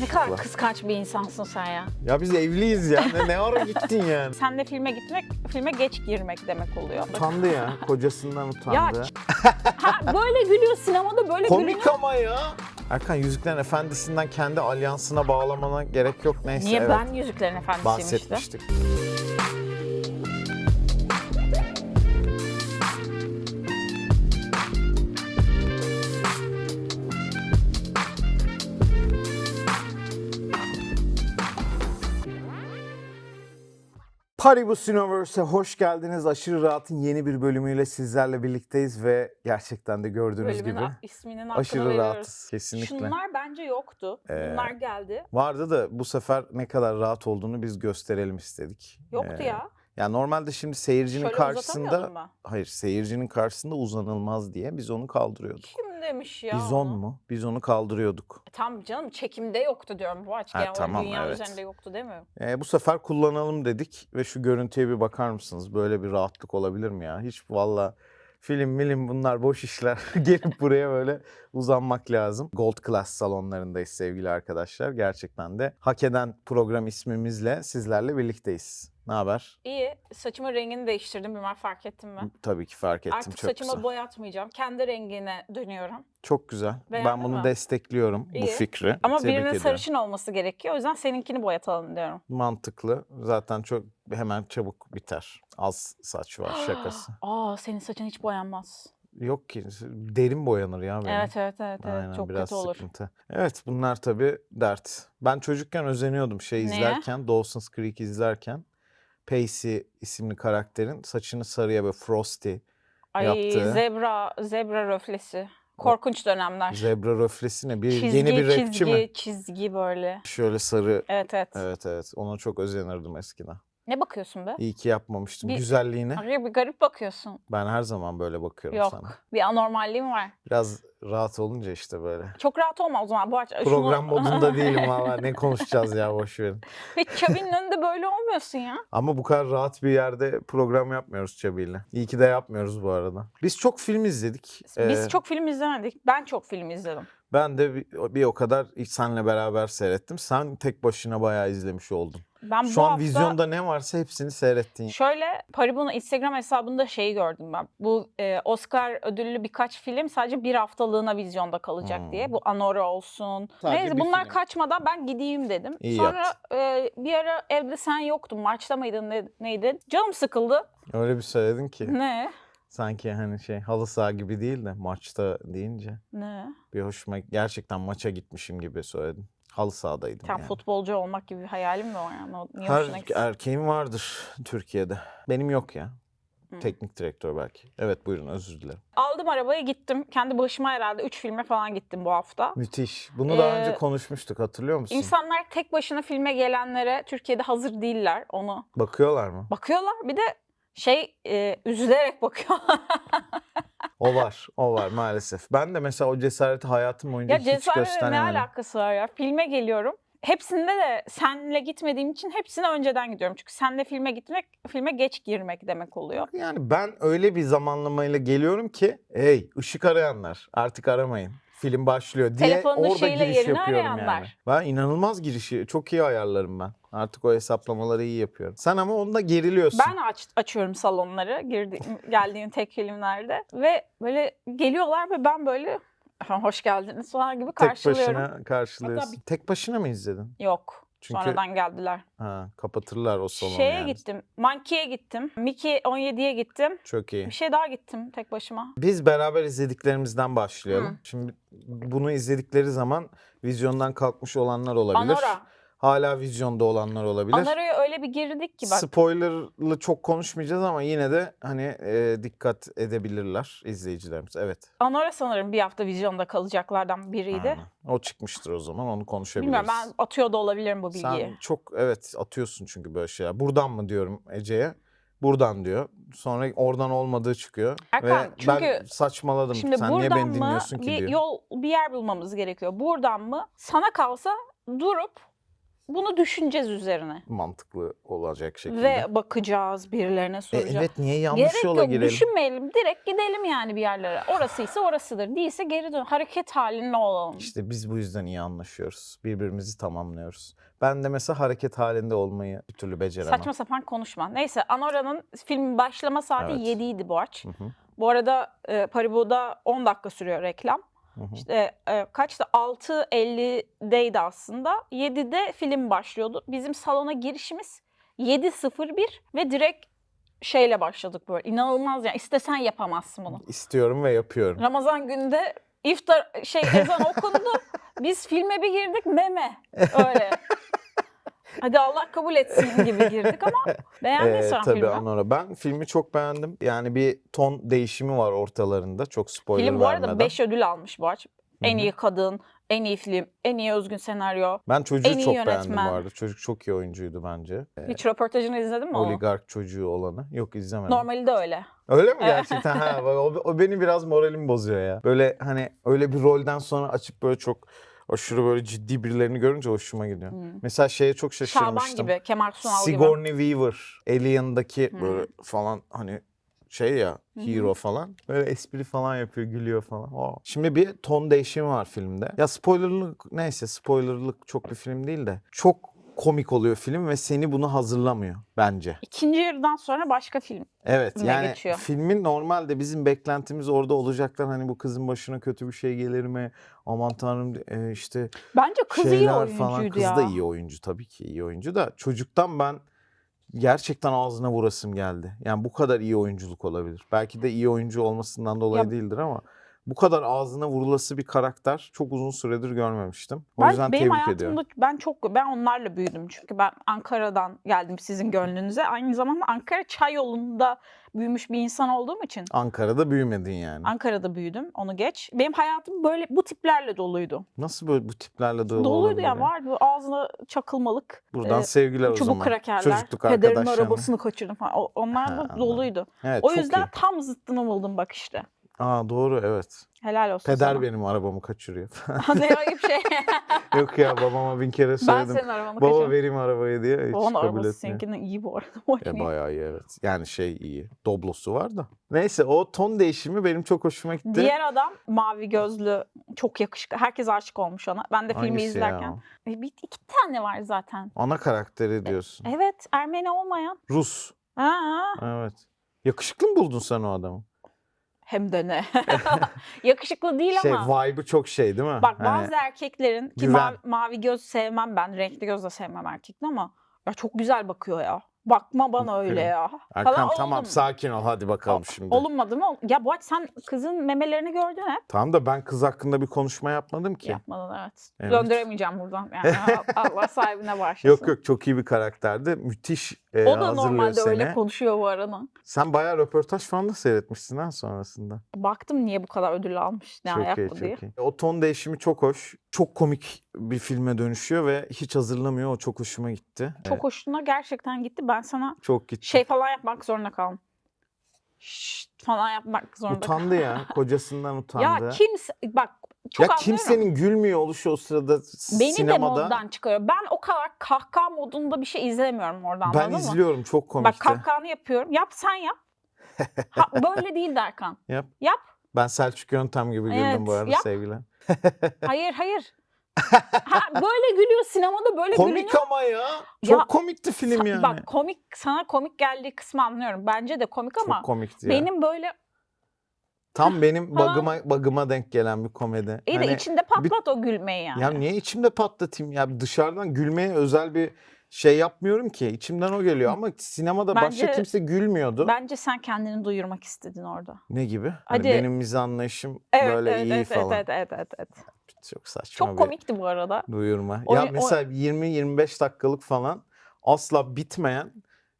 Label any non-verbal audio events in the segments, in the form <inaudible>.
yanlışlıkla. kadar kıskanç bir insansın sen ya. Ya biz evliyiz ya. Ne, ne ara gittin yani? Sen de filme gitmek, filme geç girmek demek oluyor. Utandı ya. Kocasından utandı. Ya, <laughs> Ha, böyle gülüyor sinemada böyle Komik gülüyor. ama ya. Erkan Yüzüklerin Efendisi'nden kendi alyansına bağlamana gerek yok neyse. Niye evet. ben Yüzüklerin Efendisi'yim işte. Paribus Universe'e hoş geldiniz. Aşırı Rahat'ın yeni bir bölümüyle sizlerle birlikteyiz ve gerçekten de gördüğünüz Bölümün gibi isminin hakkını aşırı veriyoruz. rahatız. Kesinlikle. Şunlar bence yoktu. Ee, Bunlar geldi. Vardı da bu sefer ne kadar rahat olduğunu biz gösterelim istedik. Yoktu Ee, ya. Ya normalde şimdi seyircinin Şöyle karşısında hayır seyircinin karşısında uzanılmaz diye biz onu kaldırıyorduk. Kim demiş ya Bizon mu? Biz onu kaldırıyorduk. E, Tamam canım çekimde yoktu diyorum. Bu açık Ha, genel tamam, dünya evet. üzerinde yoktu demiyorum. Ee, bu sefer kullanalım dedik ve şu görüntüye bir bakar mısınız? Böyle bir rahatlık olabilir mi ya? Hiç valla film milim bunlar boş işler. <laughs> Gelip buraya böyle uzanmak lazım. Gold Class salonlarındayız sevgili arkadaşlar. Gerçekten de hak eden program ismimizle sizlerle birlikteyiz. Ne haber? İyi. Saçımın rengini değiştirdim. Bilmem fark ettin mi? Tabii ki fark ettim. Artık çok saçımı güzel. boyatmayacağım. Kendi rengine dönüyorum. Çok güzel. ben Beğendin bunu mi? destekliyorum bu İyi. fikri. Ama Tebrik birinin ediyorum. sarışın olması gerekiyor. O yüzden seninkini boyatalım diyorum. Mantıklı. Zaten çok hemen çabuk biter. Az saç var <gasps> şakası. Aa senin saçın hiç boyanmaz. Yok ki derin boyanır ya benim. Evet evet evet, evet. Aynen, çok biraz kötü olur. sıkıntı. Evet bunlar tabii dert. Ben çocukken özeniyordum şey Neye? izlerken, Dawson's Creek izlerken. Pacey isimli karakterin saçını sarıya böyle frosty, Ay yaptığı. zebra zebra röflesi. Korkunç dönemler. zebra röflesine bir çizgi yeni bir rapçi çizgi mi? çizgi böyle. Şöyle sarı. Evet evet. Evet evet ona çok özenirdim eskiden. Ne bakıyorsun be? İyi ki yapmamıştım. Bir- Güzelliğine. Bir garip bakıyorsun. Ben her zaman böyle bakıyorum Yok. sana. Bir anormalliğim var. Biraz rahat olunca işte böyle. Çok rahat olma o zaman. Bu aç- şunu- Program <laughs> modunda değilim valla. Ne konuşacağız ya boş verin. <laughs> Hiç Çabi'nin önünde böyle olmuyorsun ya. Ama bu kadar rahat bir yerde program yapmıyoruz Çabi'yle. İyi ki de yapmıyoruz bu arada. Biz çok film izledik. Biz Ee, çok film izlemedik. Ben çok film izledim. Ben de bir, bir o kadar senle beraber seyrettim. Sen tek başına bayağı izlemiş oldun. Ben Şu bu an hafta vizyonda ne varsa hepsini seyrettin. Şöyle Paribu'nun Instagram hesabında şeyi gördüm ben. Bu e, Oscar ödüllü birkaç film sadece bir haftalığına vizyonda kalacak Hmm. diye. Bu Anora olsun. Sadece Neyse bunlar film. kaçmadan ben gideyim dedim. İyi Sonra e, bir ara evde sen yoktun. Maçta mıydın ne, neydin? Canım sıkıldı. Öyle bir söyledin ki. Ne? Sanki hani şey halı saha gibi değil de maçta deyince Ne? bir hoşuma gerçekten maça gitmişim gibi söyledin. Halı sahadaydım Sen yani. futbolcu olmak gibi bir hayalin mi var yani? O Niye Her hoşuna gitsin? erkeğin vardır Türkiye'de. Benim yok ya. Hı. Teknik direktör belki. Evet buyurun özür dilerim. Aldım arabayı gittim. Kendi başıma herhalde 3 filme falan gittim bu hafta. Müthiş. Bunu daha önce Ee, konuşmuştuk hatırlıyor musun? İnsanlar tek başına filme gelenlere Türkiye'de hazır değiller. Onu Bakıyorlar mı? bakıyorlar. Bir de şey e, üzülerek bakıyorlar. O var. O var maalesef. Ben de mesela o cesareti hayatım boyunca ya hiç cesaretle ne alakası var ya? Filme geliyorum. Hepsinde de senle gitmediğim için hepsine önceden gidiyorum. Çünkü senle filme gitmek, filme geç girmek demek oluyor. Yani ben öyle bir zamanlamayla geliyorum ki hey ışık arayanlar artık aramayın. Film başlıyor diye Telefonun orada ışığıyla giriş yerini yapıyorum yani. arayanlar. Ben inanılmaz girişi çok iyi ayarlarım ben. Artık o hesaplamaları iyi yapıyorum. Sen ama onda geriliyorsun. Ben aç, açıyorum salonları girdiğim, geldiğim tek filmlerde ve böyle geliyorlar ve ben böyle "Ha, hoş geldiniz falan gibi Tek karşılıyorum. başına karşılıyorsun. bir- Tek başına mı izledin? Yok. Çünkü- Sonradan geldiler. Ha, kapatırlar o salonu Şeye yani. gittim. Monkey'e gittim. Mickey 17'ye gittim. Çok iyi. Bir şey daha gittim tek başıma. Biz beraber izlediklerimizden başlayalım. Hı. Şimdi bunu izledikleri zaman vizyondan kalkmış olanlar olabilir. Anora. Hala vizyonda olanlar olabilir. Anora'ya öyle bir girdik ki bak. Spoilerlı çok konuşmayacağız ama yine de hani e, dikkat edebilirler izleyicilerimiz. Evet. Anora sanırım bir hafta vizyonda kalacaklardan biriydi. aynen. O çıkmıştır o zaman onu konuşabiliriz. Bilmiyorum ben atıyor da olabilirim bu bilgiyi. Sen çok evet atıyorsun çünkü böyle şeyler. Buradan mı diyorum Ece'ye? Buradan diyor. Sonra oradan olmadığı çıkıyor. Erkan, Ve ben çünkü saçmaladım. Şimdi Sen niye beni mı dinliyorsun ki bir diyor. yol bir yer bulmamız gerekiyor. Buradan mı sana kalsa durup bunu düşüneceğiz üzerine. Mantıklı olacak şekilde. Ve bakacağız, birilerine E, soracağız. evet niye yanlış Gerek yola yok girelim? düşünmeyelim. Direkt gidelim yani bir yerlere. Orasıysa orasıdır. Değilse geri dön. Hareket halinde olalım. İşte biz bu yüzden iyi anlaşıyoruz. Birbirimizi tamamlıyoruz. Ben de mesela hareket halinde olmayı bir türlü beceremem. Saçma sapan konuşma. Neyse Anora'nın filmin başlama saati Evet. 7 idi bu aç. Hı hı, Bu arada e, Paribu'da 10 dakika sürüyor reklam. Hı hı. İşte e, kaçta 6.50'deydi aslında. 7'de film başlıyordu. Bizim salona girişimiz 7.01 ve direkt şeyle başladık böyle. İnanılmaz yani. İstesen yapamazsın bunu. İstiyorum ve yapıyorum. Ramazan günde iftar şey ezan <laughs> okundu. Biz filme bir girdik meme. <laughs> Öyle. Hadi Allah kabul etsin gibi girdik ama beğendin Ee, sen tabii filmi. Anora. Ben filmi çok beğendim. Yani bir ton değişimi var ortalarında. Çok spoiler Film bu arada vermeden. 5 ödül almış bu aç. En iyi kadın, en iyi film, en iyi özgün senaryo. Ben çocuğu en iyi çok beğendim yönetmen. bu arada. Çocuk çok iyi oyuncuydu bence. Ee, Hiç röportajını izledin mi onu? oligark çocuğu olanı. Yok izlemedim. Normali de öyle. Öyle mi gerçekten? ha, o, o beni biraz moralimi bozuyor ya. Böyle hani öyle bir rolden sonra açıp böyle çok aşırı böyle ciddi birilerini görünce hoşuma gidiyor. Hmm. Mesela şeye çok Şaban şaşırmıştım. gibi, Kemal Sunal gibi. Sigourney Weaver, Alien'daki Hmm. böyle falan hani şey ya hı. hero falan. Böyle espri falan yapıyor, gülüyor falan. Aa. Şimdi bir ton değişimi var filmde. Ya spoilerlık neyse spoilerlık çok bir film değil de çok komik oluyor film ve seni bunu hazırlamıyor bence. İkinci yarıdan sonra başka film. Evet yani geçiyor. filmin normalde bizim beklentimiz orada olacaklar hani bu kızın başına kötü bir şey gelir mi? Aman tanrım e, işte Bence kız iyi şeyler oyuncuydu falan. Kız ya. da iyi oyuncu tabii ki iyi oyuncu da çocuktan ben gerçekten ağzına vurasım geldi. Yani bu kadar iyi oyunculuk olabilir. Belki de iyi oyuncu olmasından dolayı Ya- değildir ama bu kadar ağzına vurulası bir karakter çok uzun süredir görmemiştim. O Ben, yüzden benim tebrik hayatımda ediyorum. ben çok ben onlarla büyüdüm çünkü ben Ankara'dan geldim sizin gönlünüze. Aynı zamanda Ankara Çay yolunda büyümüş bir insan olduğum için Ankara'da büyümedin yani. Ankara'da büyüdüm. Onu geç. Benim hayatım böyle bu tiplerle doluydu. Nasıl böyle bu tiplerle dolu Doluydu ya ya? vardı ağzına çakılmalık. Buradan e, sevgiler o çubuk zaman. krakerler. Çocukluk Pederin arkadaşlarına. arabasını kaçırdım falan. Onlar Ha, doluydu. Evet, O yüzden iyi. tam zıttını buldum bak işte. Aa doğru evet. Helal olsun Peder sana. benim arabamı kaçırıyor. <laughs> ne ayıp şey. <laughs> Yok ya babama bin kere ben söyledim. senin arabanı Baba kaçırdım. vereyim arabayı diye hiç Babanın kabul arabası etmiyor. seninkinin iyi bu arada. Bu iyi. bayağı iyi evet. Yani şey iyi. Doblosu var da. Neyse o ton değişimi benim çok hoşuma gitti. Diğer adam mavi gözlü, çok yakışıklı. Herkes aşık olmuş ona. Ben de filmi Hangisi izlerken. E, Bir, iki tane var zaten. Ana karakteri diyorsun. Evet, Ermeni olmayan. Rus. Ha, Evet. Yakışıklı mı buldun sen o adamı? Hem de ne. <laughs> <laughs> Yakışıklı değil Şey ama. vibe'ı çok şey değil mi? Bak Hani bazı erkeklerin ki güven. mavi, mavi göz sevmem ben. Renkli göz de sevmem erkekli ama ya çok güzel bakıyor ya. Bakma bana öyle ya. Erkan Falan tamam oldum. sakin ol hadi bakalım şimdi. Olunmadı mı? Ya bu arada sen kızın memelerini gördün hep. Tamam da ben kız hakkında bir konuşma yapmadım ki. Yapmadın evet. Evet. Döndüremeyeceğim buradan. Yani <laughs> Allah sahibine başlasın. Yok yok çok iyi bir karakterdi. Müthiş e, O da hazırlıyor normalde seni. öyle konuşuyor bu arada. Sen bayağı röportaj falan da seyretmişsin ha sonrasında. Baktım niye bu kadar ödül almış, ne çok iyi çok diye. iyi. O ton değişimi çok hoş. Çok komik bir filme dönüşüyor ve hiç hazırlamıyor. O çok hoşuma gitti. Çok Evet, hoşuna gerçekten gitti. Ben sana çok gitti. şey falan yapmak zorunda kaldım. Şşt falan yapmak zorunda kaldım. <laughs> utandı ya. Kocasından utandı. Ya kimse bak çok ya anlıyorum. kimsenin gülmüyor oluşu o sırada s- Beni de sinemada. moddan çıkarıyor. Ben o kadar kahkaha modunda bir şey izlemiyorum oradan ben anladın mı? izliyorum çok Bak komikti. kahkahanı yapıyorum. Yap sen yap. Ha, <laughs> böyle değil Derkan. Yap. Yap. Ben Selçuk Yöntem gibi güldüm Evet, bu arada yap. sevgili. <laughs> Hayır hayır. Ha, böyle gülüyor sinemada böyle Komik gülünüyor. ama ya. Çok Ya, komikti film yani. Bak komik sana komik geldiği kısmı anlıyorum. Bence de komik ama çok komikti ya. benim böyle Tam benim bagıma, bagıma denk gelen bir komedi. iyi de Hani içinde patlat o gülmeyi yani. Ya niye içimde patlatayım ya dışarıdan gülmeye özel bir şey yapmıyorum ki. İçimden o geliyor ama sinemada başka Bence- kimse gülmüyordu. Bence sen kendini duyurmak istedin orada. Ne gibi? Hani Hadi. benim mizah anlayışım Evet, böyle evet, iyi evet, falan. evet, evet, evet, evet. Çok saçma Çok bir komikti bu arada. duyurma. O- ya o- mesela 20-25 dakikalık falan asla bitmeyen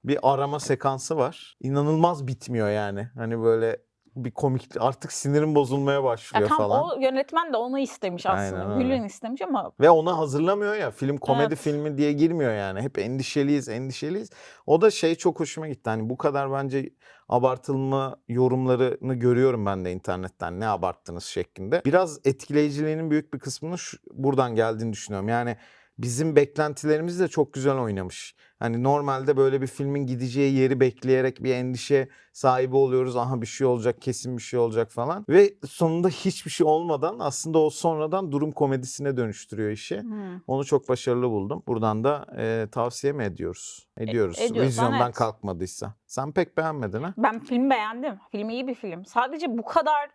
bir arama sekansı var. İnanılmaz bitmiyor yani. Hani böyle bir komik artık sinirim bozulmaya Ya başlıyor tam falan. o yönetmen de onu istemiş aslında. Gülün istemiş ama Ve onu hazırlamıyor ya. Film komedi Evet. filmi diye girmiyor yani. Hep endişeliyiz, endişeliyiz. O da şey çok hoşuma gitti. Hani bu kadar bence abartılma yorumlarını görüyorum ben de internetten. Ne abarttınız şeklinde. Biraz etkileyiciliğinin büyük bir kısmının şu- buradan geldiğini düşünüyorum. Yani bizim beklentilerimiz de çok güzel oynamış. Hani normalde böyle bir filmin gideceği yeri bekleyerek bir endişe sahibi oluyoruz. Aha bir şey olacak, kesin bir şey olacak falan. Ve sonunda hiçbir şey olmadan aslında o sonradan durum komedisine dönüştürüyor işi. Hmm. Onu çok başarılı buldum. Buradan da e, tavsiye mi ediyoruz? Ediyoruz. ediyorsan Vizyondan evet. kalkmadıysa. Sen pek beğenmedin ha? Ben filmi beğendim. Film iyi bir film. Sadece bu kadar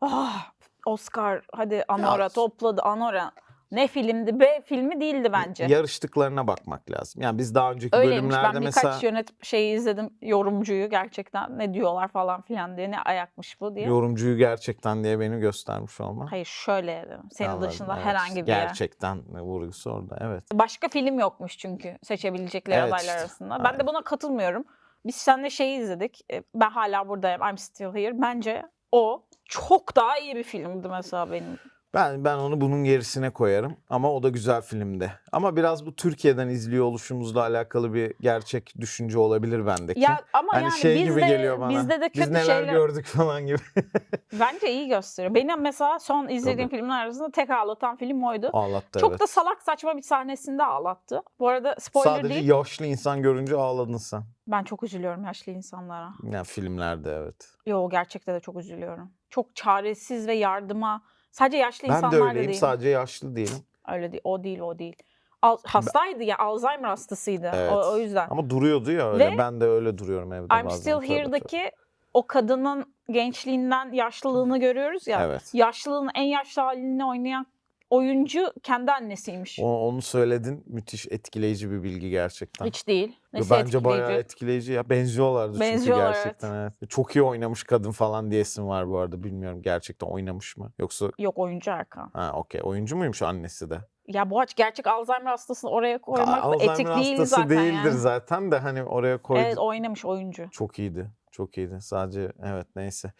ah, Oscar hadi Anora Ya- topladı Anora. Ne filmdi? B filmi değildi bence. Yarıştıklarına bakmak lazım. Yani biz daha önceki Öyleymiş. bölümlerde Ben birkaç mesela yönet şeyi izledim yorumcuyu gerçekten ne diyorlar falan filan diye ne ayakmış bu diye. yorumcuyu gerçekten diye beni göstermiş olma. Hayır şöyle dedim. Senin Anladım, dışında evet. herhangi bir yer. Gerçekten vurgusu orada evet. Başka film yokmuş çünkü seçebilecekleri Evet adaylar işte, arasında. Ben de aynen. buna katılmıyorum. Biz seninle şeyi izledik. E, Ben hala buradayım. I'm still here. Bence o çok daha iyi bir filmdi mesela benim. Ben ben onu bunun gerisine koyarım ama o da güzel filmdi. Ama biraz bu Türkiye'den izliyor oluşumuzla alakalı bir gerçek düşünce olabilir bendeki. Ya ama hani yani şey bizde, gibi geliyor bana. bizde de Biz kötü neler şeyler gördük falan gibi. <laughs> bence iyi gösteriyor. Benim mesela son izlediğim Tabii. filmler arasında tek ağlatan film oydu. Ağlattı Çok evet. da salak saçma bir sahnesinde ağlattı. Bu arada spoiler Sadece değil. yaşlı insan görünce ağladın sen. Ben çok üzülüyorum yaşlı insanlara. Yani filmlerde evet. Yo gerçekten de çok üzülüyorum. Çok çaresiz ve yardıma sadece yaşlı Ben insanlar de da öyleyim değil. sadece yaşlı değilim. Öyle değil. O değil, o değil. Al, hastaydı ya, Alzheimer hastasıydı. Evet. O, o yüzden. Ama duruyordu ya öyle. Ve ben de öyle duruyorum evde I'm bazen. Still. Here'daki o kadının gençliğinden yaşlılığını görüyoruz ya. Evet. Yaşlılığın en yaşlı halini oynayan oyuncu kendi annesiymiş. O- onu söyledin. Müthiş etkileyici bir bilgi gerçekten. Hiç değil. Nesi Bence etkileyici? bayağı etkileyici ya. Benziyorlardı Benziyorlar, çünkü gerçekten. Evet. Çok iyi oynamış kadın falan diyesim var bu arada. Bilmiyorum gerçekten oynamış mı? Yoksa Yok oyuncu Erkan. ha okey oyuncu muymuş annesi de? Ya bu aç gerçek Alzheimer hastasını oraya koymak da Alzheimer etik değil hastası zaten değildir yani. zaten de hani oraya koydu. Evet oynamış oyuncu. Çok iyiydi. Çok iyiydi. Sadece evet neyse.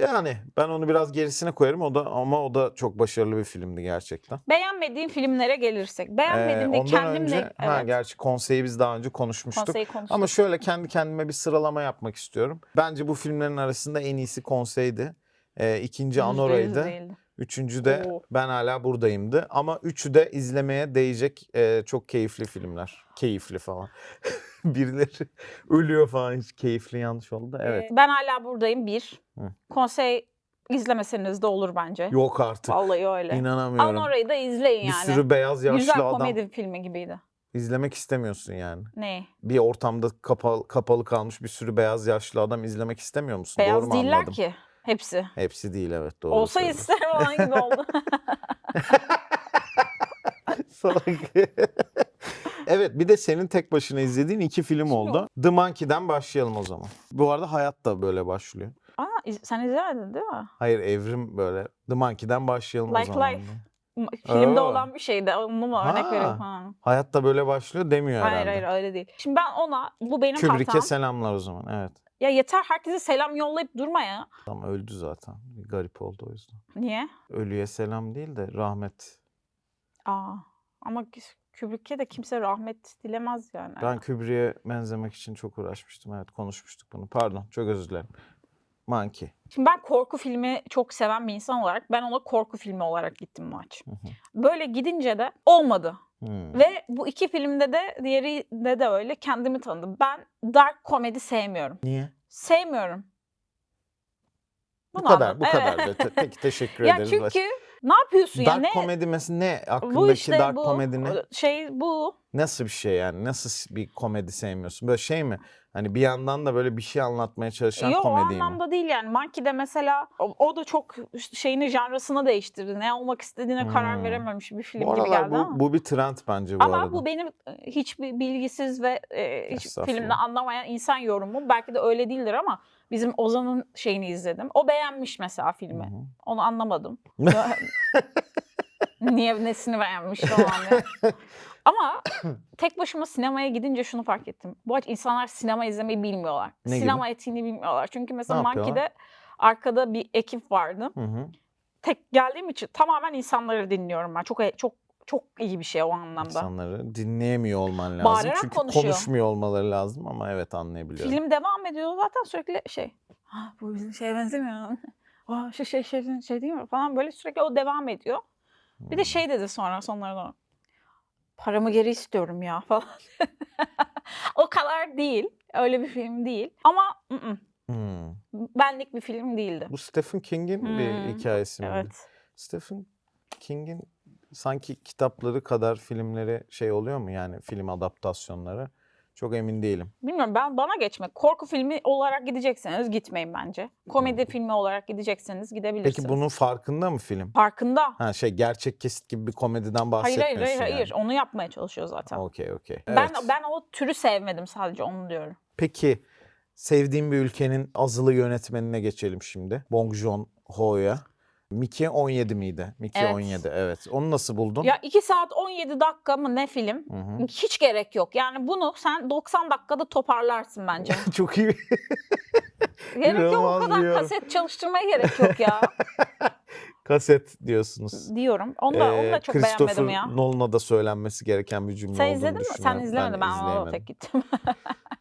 Yani ben onu biraz gerisine koyarım. O da ama o da çok başarılı bir filmdi gerçekten. Beğenmediğim filmlere gelirsek. Ee, Beğenmediğimde ondan kendimle... önce ha evet, gerçi konseyi biz daha önce konuşmuştuk. konseyi konuştuk. Ama şöyle kendi kendime bir sıralama yapmak istiyorum. Bence bu filmlerin arasında en iyisi konseydi. Ee, ikinci Anora'ydı. değildi. Üçüncü de Oo. ben hala buradayımdı. Ama üçü de izlemeye değecek e, çok keyifli filmler. Keyifli falan. <laughs> Birileri ölüyor falan hiç keyifli yanlış oldu da evet. Ee, ben hala buradayım bir. Hı. Konsey izlemeseniz de olur bence. Yok artık. Vallahi öyle. İnanamıyorum. Anora'yı da izleyin Bir yani. sürü beyaz yaşlı Güzel adam komedi filmi gibiydi. izlemek istemiyorsun yani. Ne? Bir ortamda kapalı, kapalı kalmış bir sürü beyaz yaşlı adam izlemek istemiyor musun? Doğru Beyaz mu değiller anladım? ki. Hepsi. Hepsi değil evet doğru Olsa söylüyorsun. isterim olan gibi oldu. <laughs> Salak. evet bir de senin tek başına izlediğin iki film oldu. The Monkey'den başlayalım o zaman. Bu arada hayat da böyle başlıyor. Aa, iz- sen izlemedin değil mi? Hayır evrim böyle. The Monkey'den başlayalım o Like zaman. Life. M- Filmde Aa. olan bir şeydi. Onu mu örnek Ha. veriyorum? Ha. Hayat da böyle başlıyor demiyor Hayır herhalde. hayır öyle değil. Şimdi ben ona bu benim Kubrick'e hatam. selamlar o zaman. Evet. Ya yeter herkese selam yollayıp durma ya. Tam öldü zaten. Garip oldu o yüzden. Niye? Ölüye selam değil de rahmet. Aa. Ama Kubrick'e de kimse rahmet dilemez yani. Ben Kubrick'e benzemek için çok uğraşmıştım. Evet konuşmuştuk bunu. Pardon çok özür dilerim. Monkey. Şimdi ben korku filmi çok seven bir insan olarak ben ona korku filmi olarak gittim maç. Böyle gidince de olmadı. Hmm. Ve bu iki filmde de diğerinde de öyle kendimi tanıdım. Ben dark komedi sevmiyorum. Niye? Sevmiyorum. Bu Bunu kadar, anladım. bu Evet. kadar. Te- Peki teşekkür <laughs> ya ederiz. çünkü ne yapıyorsun ya? dark komedi mesela ne? Aklındaki Bu işte dark bu komedi ne? şey bu. Nasıl bir şey yani? Nasıl bir komedi sevmiyorsun? Böyle şey mi? Hani bir yandan da böyle bir şey anlatmaya çalışan Yok o komedi mi? anlamda değil yani. Monkey'de mesela o, o da çok şeyini janrasını değiştirdi. Ne olmak istediğine karar Hmm. verememiş bir film Bu gibi geldi bu, ama. bu bir trend bence bu Ama arada. bu benim e, hiçbir bilgisiz ve e, hiç filmden anlamayan insan yorumu. Belki de öyle değildir ama bizim Ozan'ın şeyini izledim. O beğenmiş mesela filmi. hı. Onu anlamadım. <laughs> Niye nesini beğenmiş falan. <laughs> Ama tek başıma sinemaya gidince şunu fark ettim. Bu aç insanlar sinema izlemeyi bilmiyorlar. Ne gibi? sinema etiğini bilmiyorlar. Çünkü mesela? Monkey'de arkada bir ekip vardı. Hı hı. Tek geldiğim için tamamen insanları dinliyorum ben. Çok çok çok iyi bir şey o anlamda. İnsanları dinleyemiyor olman lazım. Bağırarak Çünkü konuşuyor. konuşmuyor olmaları lazım ama evet anlayabiliyorum. Film devam ediyor zaten sürekli şey. "Ha, bu bizim şeye benzemiyor. <laughs> Aa, şu şey, şey, şey değil mi falan böyle sürekli o devam ediyor. Bir de Hmm. şey dedi sonra sonlara doğru. paramı geri istiyorum ya <laughs> falan. o kadar değil. Öyle bir film değil. Ama ı-ı, Hmm. benlik bir film değildi. Bu Stephen King'in Hmm, bir hikayesi mi? Evet. Stephen King'in sanki kitapları kadar filmleri şey oluyor mu yani film adaptasyonları? Çok emin değilim. Bilmiyorum ben bana geçmek. Korku filmi olarak gidecekseniz gitmeyin bence. Komedi filmi olarak gidecekseniz gidebilirsiniz. Peki bunun farkında mı film? farkında. Ha şey gerçek kesit gibi bir komediden Hayır bahsetmiyorsun hayır hayır hayır. yani. Onu yapmaya çalışıyor zaten. Okey okey. Ben Evet. ben o türü sevmedim sadece onu diyorum. Peki sevdiğim bir ülkenin azılı yönetmenine geçelim şimdi. Bong Joon-ho'ya. Mickey 17 miydi? Mickey Evet. 17 evet. Onu nasıl buldun? Ya 2 saat 17 dakika mı ne film? Hı hı. Hiç gerek yok. Yani bunu sen 90 dakikada toparlarsın bence. <laughs> Çok iyi. <laughs> gerek yok o İnanılmaz kadar diyorum. kaset çalıştırmaya gerek yok ya <laughs> Kaset diyorsunuz. diyorum. Onu da, onu da çok beğenmedim ya. Nolan'a da söylenmesi gereken bir cümle Sen olduğunu izledin mi? Sen düşünüyorum. izlemedin. Ben, ona da izleyemedim. tek gittim. <laughs>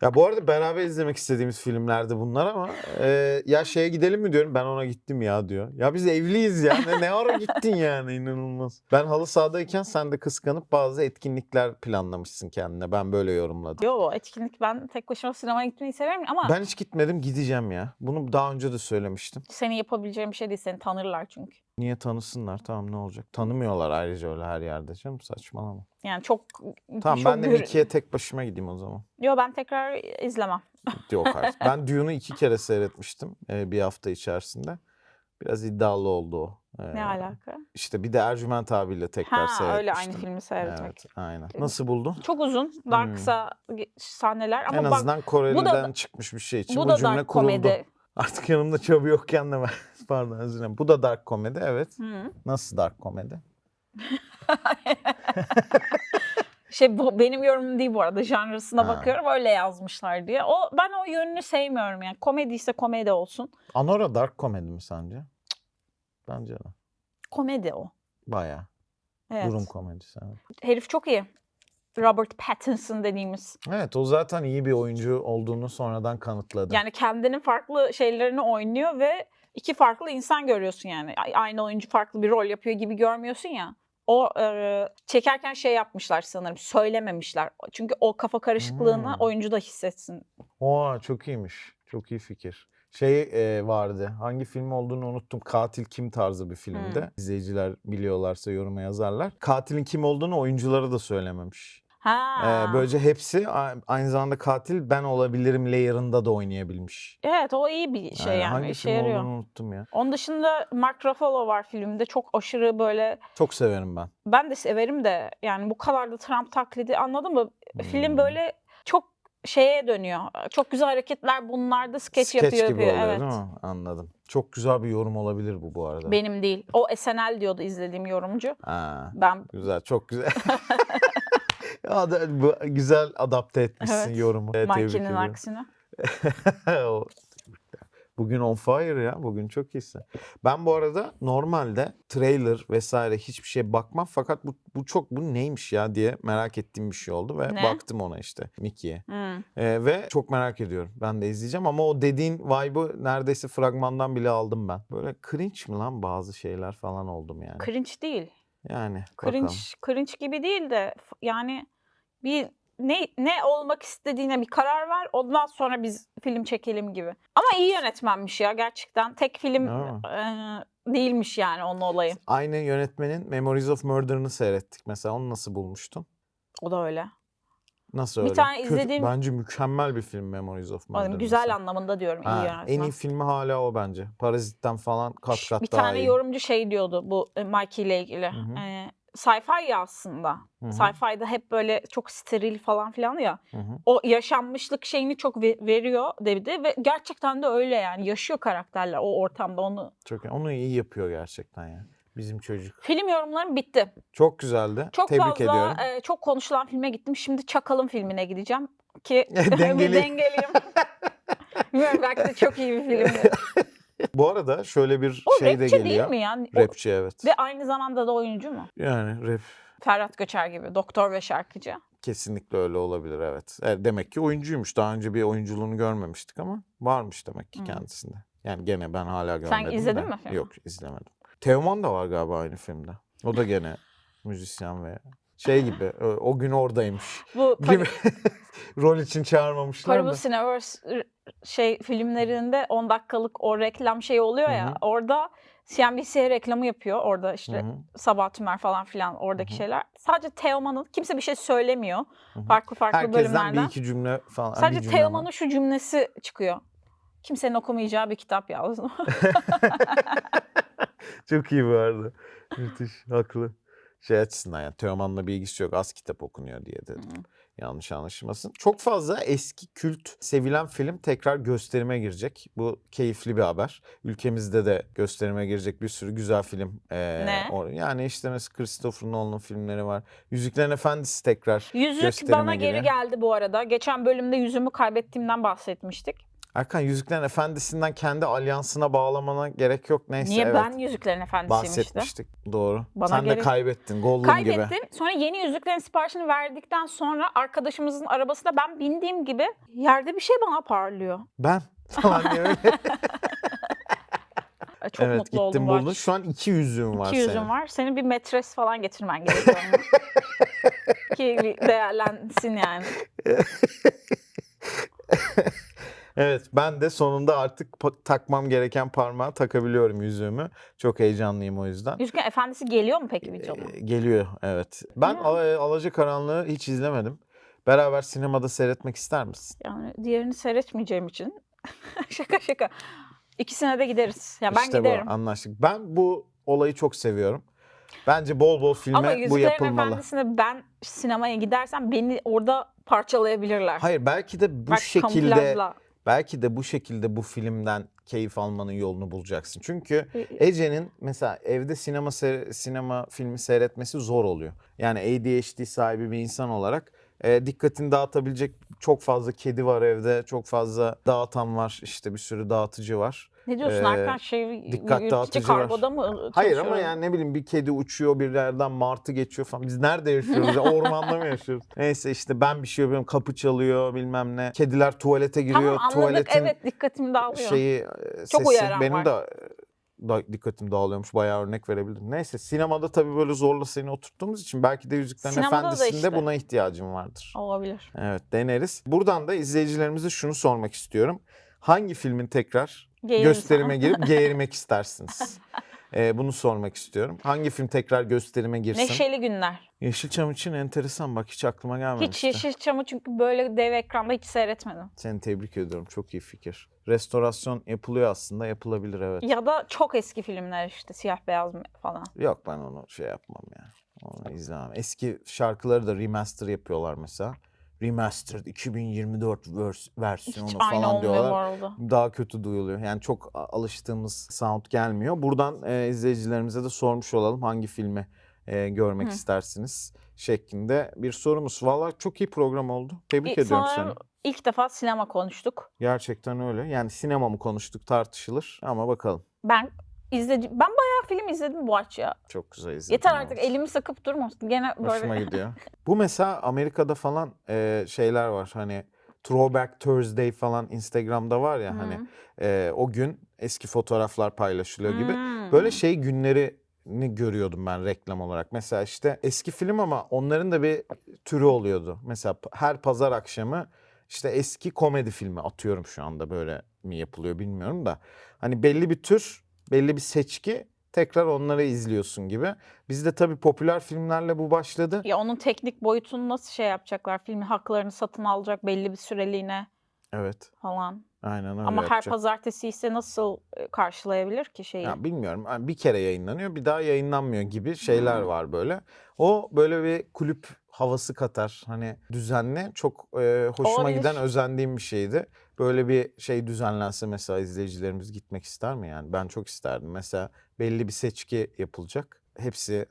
Ya bu arada beraber izlemek istediğimiz filmlerdi bunlar ama e, ya şeye gidelim mi diyorum ben ona gittim ya diyor. Ya biz evliyiz ya ne, ne ara gittin yani inanılmaz. Ben halı sahadayken sen de kıskanıp bazı etkinlikler planlamışsın kendine ben böyle yorumladım. Yo etkinlik ben tek başıma sinemaya gitmeyi severim ama Ben hiç gitmedim gideceğim ya. Bunu daha önce de söylemiştim. senin yapabileceğin bir şey değil. Seni tanırlar çünkü. Niye tanısınlar tamam ne olacak. Tanımıyorlar ayrıca öyle her yerde canım saçmalama. Yani çok Tamam çok ben de Mickey'e tek başıma gideyim o zaman. Yo ben tekrar izlemem. Yok artık. <laughs> Ben Dune'u iki kere seyretmiştim e, bir hafta içerisinde. Biraz iddialı oldu o. Ne Ee, alaka? İşte bir de Ercüment abiyle tekrar Ha seyretmiştim. öyle aynı filmi seyretmek. Evet, aynen. Nasıl buldun? Çok uzun, daha Hmm. kısa sahneler ama en bak azından Koreli'den çıkmış bir şey için bu bu, da cümle dark kuruldu. komedi. <laughs> Artık yanımda çabı yokken de ben. <laughs> Pardon özür dilerim. Bu da dark komedi evet. Hı. Nasıl dark komedi? <laughs> Şey bu benim yorumum değil bu arada. Janrısına Ha. bakıyorum öyle yazmışlar diye. O ben o yönünü sevmiyorum yani. Komedi ise komedi olsun. Anora dark komedi mi sence? Bence de. Komedi o. Bayağı. Evet. Durum komedisi. Evet. Herif çok iyi. Robert Pattinson dediğimiz. evet o zaten iyi bir oyuncu olduğunu sonradan kanıtladı. Yani kendinin farklı şeylerini oynuyor ve iki farklı insan görüyorsun yani. Aynı oyuncu farklı bir rol yapıyor gibi görmüyorsun ya. O e, çekerken şey yapmışlar sanırım. Söylememişler. Çünkü o kafa karışıklığını Hmm. oyuncu da hissetsin. Oha çok iyiymiş. Çok iyi fikir. Şey e, vardı. Hangi film olduğunu unuttum. Katil kim tarzı bir filmde. Hmm. İzleyiciler biliyorlarsa yoruma yazarlar. Katilin kim olduğunu oyunculara da söylememiş. Ha. Ee, böylece hepsi aynı zamanda katil ben olabilirim layer'ında da oynayabilmiş. Evet o iyi bir şey Aynen. yani. Hangi işe film yarıyor. olduğunu unuttum ya. Onun dışında Mark Ruffalo var filmde. Çok aşırı böyle Çok severim ben. ben de severim de yani bu kadar da Trump taklidi anladın mı? Film Hmm. böyle çok şeye dönüyor. Çok güzel hareketler bunlarda skeç Skeç yapıyor. gibi yapıyor. oluyor evet. değil mi? Anladım. Çok güzel bir yorum olabilir bu bu arada. Benim değil. O SNL diyordu izlediğim yorumcu. Ha, Ben güzel, çok güzel. <laughs> ya da bu güzel adapte etmişsin Evet. yorumu. Evet, tebrik ediyorum. aksine. <laughs> O- Bugün on fire ya. Bugün çok iyisin. Ben bu arada normalde trailer vesaire hiçbir şeye bakmam fakat bu, bu çok bu neymiş ya diye merak ettiğim bir şey oldu ve Ne? baktım ona işte Mickey'e. Hmm. Ee, ve çok merak ediyorum. Ben de izleyeceğim ama o dediğin vibe'ı neredeyse fragmandan bile aldım ben. Böyle cringe mi lan bazı şeyler falan oldum yani. Cringe değil. Yani Cringe, bakalım. cringe gibi değil de f- yani bir ne ne olmak istediğine bir karar ver. Ondan sonra biz film çekelim gibi. Ama iyi yönetmenmiş ya gerçekten. Tek film e, değilmiş yani onun olayı. Aynı yönetmenin Memories of Murder'ını seyrettik mesela. Onu nasıl bulmuştun? O da öyle. Nasıl Bir öyle? tane Kötü- izlediğim- Bence mükemmel bir film Memories of Murder. Oğlum, güzel mesela. anlamında diyorum iyi Ha, yönetmen. en iyi filmi hala o bence. Parazit'ten falan kat kat bir daha tane iyi. yorumcu şey diyordu bu e, Mikey ile ilgili. hı. E, sci-fi ya aslında. Hı hı, Sci-fi'de hep böyle çok steril falan filan ya. hı hı. O yaşanmışlık şeyini çok ve- veriyor dedi ve gerçekten de öyle yani. Yaşıyor karakterler o ortamda onu. Çok. Onu iyi yapıyor gerçekten ya. Bizim çocuk. Film yorumlarım bitti. Çok güzeldi. Çok Tebrik fazla ediyorum. e, çok konuşulan filme gittim. Şimdi Çakal'ın filmine gideceğim ki bir <laughs> dengeleyeyim. <laughs> <laughs> Bilmiyorum belki de çok iyi bir filmdi. Bu arada şöyle bir O şey de rapçi değil geliyor. mi yani? O- Rapçi evet. ve aynı zamanda da oyuncu mu? Yani rap Ferhat Göçer gibi doktor ve şarkıcı. kesinlikle öyle olabilir evet. E, demek ki oyuncuymuş. Daha önce bir oyunculuğunu görmemiştik ama varmış demek ki Hı. kendisinde. Yani gene ben hala görmedim izledin de. mi filmi? Yok izlemedim. Teoman da var galiba aynı filmde. O da gene <laughs> müzisyen ve Şey gibi o- o gün oradaymış Bu gibi. <laughs> Rol için çağırmamışlar Parable da. Cineverse şey filmlerinde 10 dakikalık o reklam şeyi oluyor ya. hı. Orada CNBC reklamı yapıyor. Orada işte Hı hı. Sabah Tümer falan filan oradaki Hı hı. şeyler. Sadsadece Teoman'ın kimse bir şey söylemiyor. Hı hı. Farklı farklı Herkesten bölümlerden. bir iki cümle falan. Sadece Teoman'ın şu cümlesi çıkıyor. Kimsenin okumayacağı bir kitap yazdım. <laughs> Çok iyi bu arada. Müthiş. Haklı. Şey açısından yani Teoman'la bir ilgisi yok. Az kitap okunuyor diye dedim. Yanlış anlaşılmasın. Çok fazla eski kült sevilen film tekrar gösterime girecek. Bu keyifli bir haber. Ülkemizde de gösterime girecek bir sürü güzel film. ee, Ne? or- yani işte mesela Christopher Nolan'ın filmleri var. Yüzüklerin Efendisi tekrar Yüzük gösterime bana geri giriyor. geldi bu arada. Geçen bölümde yüzümü kaybettiğimden bahsetmiştik. Erkan Yüzüklerin Efendisi'nden kendi alyansına bağlamana gerek yok. Neyse Niye evet. ben Yüzüklerin Efendisi'yim işte. Bahsetmiştik. Doğru. Bana Sen de gerek- kaybettin. Gollum gibi. Kaybettim. Sonra yeni yüzüklerin siparişini verdikten sonra arkadaşımızın arabasında ben bindiğim gibi yerde bir şey bana parlıyor. Ben <laughs> falan diye öyle. <laughs> Çok evet mutlu oldum. gittim bu buldun. Şu an iki yüzüğün var İki yüzüm senin. var. Senin bir metres falan getirmen gerekiyor. <laughs> Ki değerlensin yani. Evet ben de sonunda artık takmam gereken parmağı takabiliyorum yüzüğümü. Çok heyecanlıyım o yüzden. Yüzüklerin Efendisi geliyor mu peki videoda? Ee, geliyor evet. Ben Ya. Al- Alacakaranlığı hiç izlemedim. Beraber sinemada seyretmek ister misin? Yani diğerini seyretmeyeceğim için. <laughs> şaka şaka. İkisine de gideriz. Ya ben işte giderim. bu anlaştık. Ben bu olayı çok seviyorum. Bence bol bol filme Ama bu yapılmalı. Efendisi'ne ben sinemaya gidersem beni orada parçalayabilirler. Hayır belki de bu Bak, şekilde kamuflajla. Belki de bu şekilde bu filmden keyif almanın yolunu bulacaksın. Çünkü Ece'nin mesela evde sinema sinema filmi seyretmesi zor oluyor. Yani ADHD sahibi bir insan olarak e, dikkatini dağıtabilecek çok fazla kedi var evde, çok fazla dağıtan var, işte bir sürü dağıtıcı var. Ne diyorsun Ee, Erkan? Şey, dikkat dağıtıcı var. mı Hayır ama yani ne bileyim bir kedi uçuyor bir yerden martı geçiyor falan. Biz nerede yaşıyoruz? ya? <laughs> Ormanda mı yaşıyoruz? Neyse işte ben bir şey yapıyorum kapı çalıyor bilmem ne. Kediler tuvalete giriyor. Tamam anladık Tuvaletin evet dikkatim dağılıyor. şeyi e, Çok sesi benim var. de da, dikkatim dağılıyormuş. Bayağı örnek verebilirim. Neyse sinemada tabii böyle zorla seni oturttuğumuz için belki de Yüzüklerin Sinemada da Efendisi'nde işte. buna ihtiyacım vardır. Olabilir. Evet deneriz. Buradan da izleyicilerimize şunu sormak istiyorum. Hangi filmin tekrar Geğirir gösterime sana. girip geğirmek istersiniz? <laughs> Ee, bunu sormak istiyorum. Hangi film tekrar gösterime girsin? Neşeli günler. Yeşilçam için enteresan bak hiç aklıma gelmemişti. Hiç Yeşilçam'ı çünkü böyle dev ekranda hiç seyretmedim. Seni tebrik ediyorum. Çok iyi fikir. Restorasyon yapılıyor aslında. Yapılabilir evet. Ya da çok eski filmler işte siyah beyaz falan. Yok ben onu şey yapmam ya. Onu izlemem. Eski şarkıları da remaster yapıyorlar mesela. Remastered 2024 vers- versiyonu Hiç falan diyorlar. Daha kötü duyuluyor. Yani çok alıştığımız sound gelmiyor. Buradan e, izleyicilerimize de sormuş olalım hangi filmi e, görmek Hı. istersiniz şeklinde bir sorumuz. Vallahi çok iyi program oldu. Tebrik İ- ediyorum seni. İlk defa sinema konuştuk. Gerçekten öyle. Yani sinema mı konuştuk tartışılır ama bakalım. Ben izledim. Ben bayağı film izledim bu aç ya. Çok güzel izledim. Yeter artık yalnız. elimi sıkıp durma. Gene Hoşuma böyle. <laughs> gidiyor. Bu mesela Amerika'da falan e, şeyler var. Hani Throwback Thursday falan Instagram'da var ya hani Hı. e, o gün eski fotoğraflar paylaşılıyor gibi. Hmm. Böyle şey günlerini görüyordum ben reklam olarak. Mesela işte eski film ama onların da bir türü oluyordu. Mesela her pazar akşamı işte eski komedi filmi atıyorum şu anda böyle mi yapılıyor bilmiyorum da. Hani belli bir tür, belli bir seçki tekrar onları izliyorsun gibi. Bizde tabii popüler filmlerle bu başladı. Ya onun teknik boyutunu nasıl şey yapacaklar? Filmin haklarını satın alacak belli bir süreliğine Evet. falan. Aynen öyle Ama her yapacak. pazartesi ise nasıl e, karşılayabilir ki şeyi? Ya bilmiyorum. Bir kere yayınlanıyor, bir daha yayınlanmıyor gibi şeyler Hmm. var böyle. O böyle bir kulüp havası katar. Hani düzenli, çok e, hoşuma Olabilir. giden, özendiğim bir şeydi. Böyle bir şey düzenlense mesela izleyicilerimiz gitmek ister mi yani? Ben çok isterdim. Mesela belli bir seçki yapılacak. Hepsi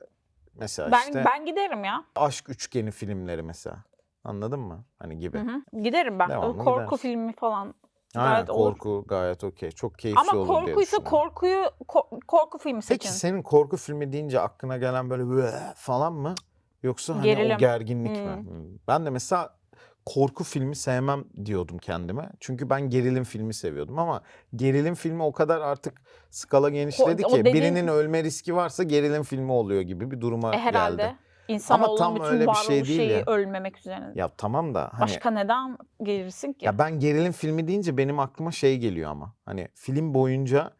mesela ben işte ben giderim ya. aşk üçgeni filmleri mesela. Anladın mı? Hani gibi. Hı hı. Giderim ben. Devamlı Korku gideriz. filmi falan. Aynen Gayet olur. korku gayet okey. Çok keyifli Ama olur diye korkuysa düşünüyorum. korkuyu ko- korku filmi seçin. Peki senin korku filmi deyince aklına gelen böyle "Vee" falan mı? Yoksa hani Gerilim. o gerginlik mi? Hmm. Hmm. Ben de mesela korku filmi sevmem diyordum kendime. Çünkü ben gerilim filmi seviyordum ama gerilim filmi o kadar artık skala genişledi ki dediğin- birinin ölme riski varsa gerilim filmi oluyor gibi bir duruma E, herhalde. geldi. İnsanoğlunun tam bütün öyle bir şey değil şeyi ya. ölmemek üzerine. Ya tamam da hani Başka neden gerilirsin ki? ya ben gerilim filmi deyince benim aklıma şey geliyor ama. Hani film boyunca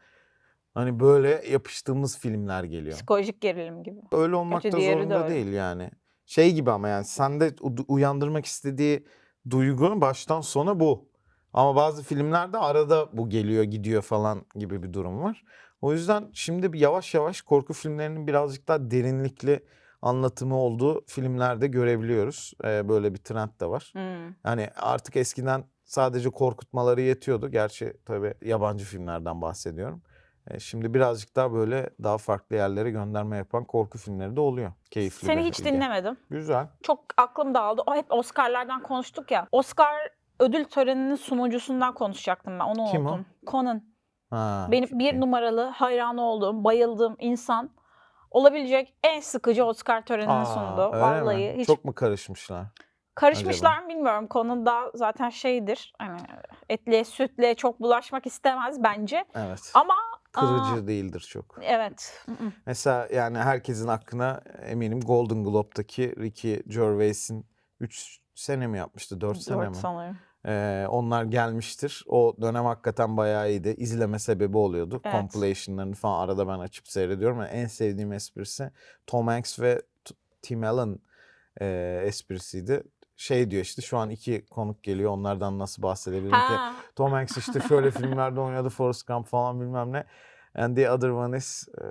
hani böyle yapıştığımız filmler geliyor. Psikolojik gerilim gibi. Öyle olmak Gerçi da zorunda değil yani. Şey gibi ama yani sende uyandırmak istediği duygu baştan sona bu. Ama bazı filmlerde arada bu geliyor gidiyor falan gibi bir durum var. O yüzden şimdi bir yavaş yavaş korku filmlerinin birazcık daha derinlikli anlatımı olduğu filmlerde görebiliyoruz. Ee, böyle bir trend de var. Hmm. Yani artık eskiden sadece korkutmaları yetiyordu. Gerçi tabii yabancı filmlerden bahsediyorum. E, Şimdi birazcık daha böyle daha farklı yerlere gönderme yapan korku filmleri de oluyor. Keyifli Seni hiç ilgi. dinlemedim. Güzel. Çok aklım dağıldı. O hep Oscar'lardan konuştuk ya. Oscar ödül töreninin sunucusundan konuşacaktım ben. Onu Kim o? unuttum. Conan. Ha, Benim bir iyi. numaralı hayranı olduğum, bayıldığım insan olabilecek en sıkıcı Oscar törenini Aa, sundu. öyle mi? Vallahi hiç Çok mu karışmışlar? karışmışlar mı bilmiyorum. Conan da zaten şeydir. Hani etliye sütle çok bulaşmak istemez bence. Evet. Ama Kırıcı aa, değildir çok. evet. Mesela yani herkesin aklına eminim Golden Globe'daki Ricky Gervais'in 3 sene mi yapmıştı? 4 sene mi? sanırım. Ee, onlar gelmiştir. O dönem hakikaten bayağı iyiydi. İzleme sebebi oluyordu. Evet. Compilation'larını falan arada ben açıp seyrediyorum. Yani en sevdiğim esprisi Tom Hanks ve Tim Allen e, esprisiydi. Şey diyor işte şu an iki konuk geliyor. Onlardan nasıl bahsedebilirim ki? Tom Hanks işte şöyle filmlerde oynadı. Forrest Gump falan bilmem ne. And the other one is e,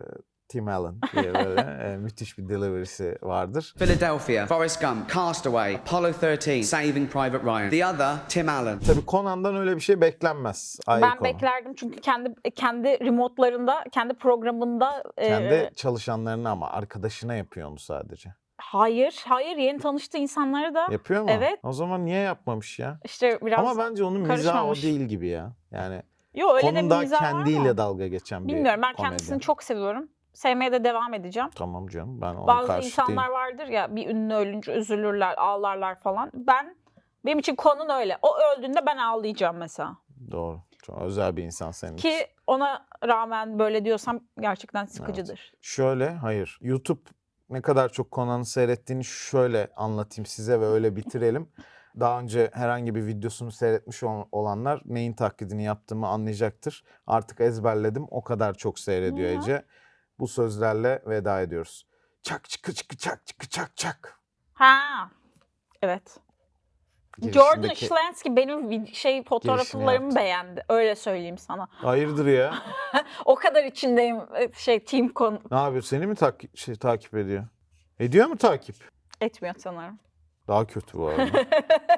Tim Allen diye böyle <laughs> e, müthiş bir delivery'si vardır. Philadelphia, Forrest Gump, Castaway, Apollo 13, Saving Private Ryan. The other, Tim Allen. Tabii Conan'dan öyle bir şey beklenmez. Ayrı ben konu. beklerdim çünkü kendi kendi remote'larında, kendi programında e, Kendi çalışanlarına ama arkadaşına yapıyor onu sadece. Hayır, hayır yeni tanıştığı insanları da Yapıyor mu? Evet. O zaman niye yapmamış ya? işte biraz Ama bence onun mizahı o karışmamış. değil gibi ya. Yani Yo öyle de bir da mizah var kendiyle ama dalga geçen bir bilmiyorum ben komedyen. kendisini çok seviyorum. Sevmeye de devam edeceğim. Tamam canım ben ona Bazı karşı insanlar değilim. vardır ya bir ünlü ölünce üzülürler, ağlarlar falan. Ben benim için konun öyle. O öldüğünde ben ağlayacağım mesela. Doğru. Çok özel bir insan senin için. Ki ona rağmen böyle diyorsam gerçekten sıkıcıdır. Şöyle hayır. YouTube ne kadar çok Conan'ı seyrettiğini şöyle anlatayım size ve öyle bitirelim. Daha önce herhangi bir videosunu seyretmiş ol- olanlar neyin taklidini yaptığımı anlayacaktır. Artık ezberledim. O kadar çok seyrediyor. Ece. Bu sözlerle veda ediyoruz. Çak çıkı çıkı çak çıkı çak çak. Ha. Evet. Jordan Girişindeki- Schlansky benim vid- şey fotoğraflarımı yaptı. beğendi. Öyle söyleyeyim sana. Hayırdır ya? <laughs> O kadar içindeyim e, şey team kon Ne yapıyor? Seni mi tak- şey, takip ediyor? Ediyor mu takip? etmiyor sanırım. Daha kötü bu arada.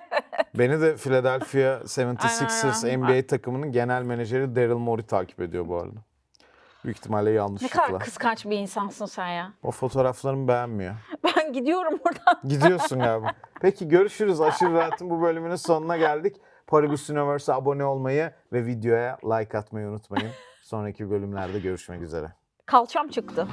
<laughs> Beni de Philadelphia 76ers Aynen, NBA takımının genel menajeri Daryl Morey takip ediyor bu arada. Büyük ihtimalle Ne yanlışlıkla. kadar kıskanç bir insansın sen ya. O fotoğraflarımı beğenmiyor. <laughs> Ben gidiyorum buradan. Gidiyorsun galiba. <laughs> Peki görüşürüz. Aşırı Rahat'ın bu bölümünün sonuna geldik. Paribus Universe'a abone olmayı ve videoya like atmayı unutmayın. Sonraki bölümlerde görüşmek üzere. Kalçam çıktı.